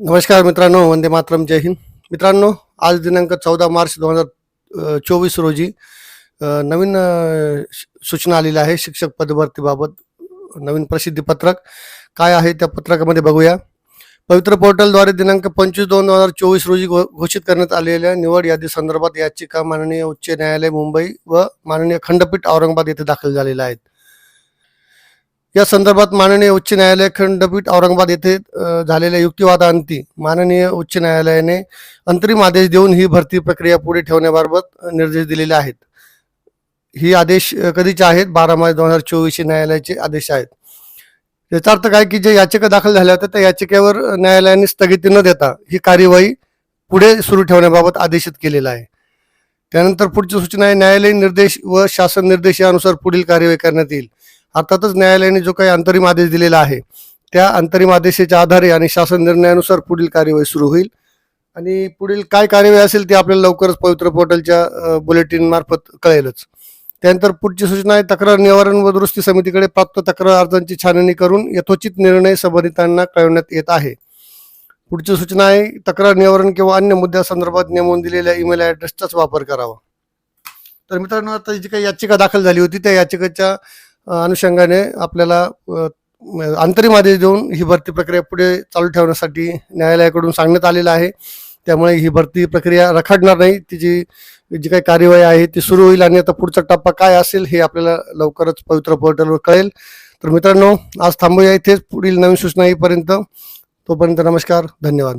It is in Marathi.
नमस्कार मित्रांनो वंदे मातरम जय हिंद. मित्रांनो आज दिनांक चौदा मार्च दोन हजार चोवीस रोजी नवीन सूचना आलेली आहे शिक्षक पदभरतीबाबत नवीन प्रसिद्धी पत्रक. काय आहे त्या पत्रकामध्ये बघूया. पवित्र पोर्टलद्वारे दिनांक पंचवीस दोन दोन हजार चोवीस रोजी घो- घोषित करण्यात आलेल्या निवड यादी संदर्भात याचिका माननीय उच्च न्यायालय मुंबई व माननीय खंडपीठ औरंगाबाद येथे दाखल झालेल्या आहेत. या संदर्भात माननीय उच्च न्यायालय खंडपीठ औरंगाबाद येथे झालेल्या युक्तिवादाअंती माननीय उच्च न्यायालयाने अंतरिम आदेश देऊन ही भरती प्रक्रिया पुढे ठेवण्याबाबत निर्देश दिलेले आहेत. ही आदेश कधीचे आहेत? बारा मार्च दोन हजार चोवीसचे न्यायालयाचे आदेश आहेत. याचा अर्थ काय की जे याचिका दाखल झाल्या होत्या त्या याचिकेवर न्यायालयाने स्थगिती न देता ही कार्यवाही पुढे सुरू ठेवण्याबाबत आदेशित केलेला आहे. त्यानंतर पुढची सूचना आहे न्यायालयीन निर्देश व शासन निर्देश यानुसार पुढील कार्यवाही करण्यात येईल. अर्थातच न्यायालयाने जो काही अंतरिम आदेश दिलेला आहे त्या अंतरिम आदेशाच्या आधारे आणि शासन निर्णयानुसार पुढील कार्यवाही सुरू होईल. आणि पुढील काय कार्यवाही असेल ते आपल्याला लवकरच पवित्र पोर्टलच्या बुलेटिन मार्फत कळेलच. त्यानंतर पुढची सूचना आहे तक्रार निवारण व दुरुस्ती समितीकडे प्राप्त तक्रार अर्जांची छाननी करून यथोचित निर्णय संबंधितांना कळवण्यात येत आहे. पुढची सूचना आहे तक्रार निवारण किंवा अन्य मुद्द्यासंदर्भात नेमून दिलेल्या ईमेल ॲड्रेसचाच वापर करावा. तर मित्रांनो आता जी काही याचिका दाखल झाली होती त्या याचिकेच्या अनुषंगाने आपल्याला अंतरिम आदेश देऊन ही भरती प्रक्रिया पुढे चालू ठेवण्यासाठी न्यायालयाकडून सांगण्यात आलेलं आहे. त्यामुळे ही भरती प्रक्रिया रखडणार नाही. तिची जी काही कार्यवाही आहे ती सुरू होईल आणि आता पुढचा टप्पा काय असेल हे आपल्याला लवकरच पवित्र पोर्टलवर कळेल. तर मित्रांनो आज थांबूया इथेच. पुढील नवीन सूचना येईपर्यंत तोपर्यंत नमस्कार धन्यवाद.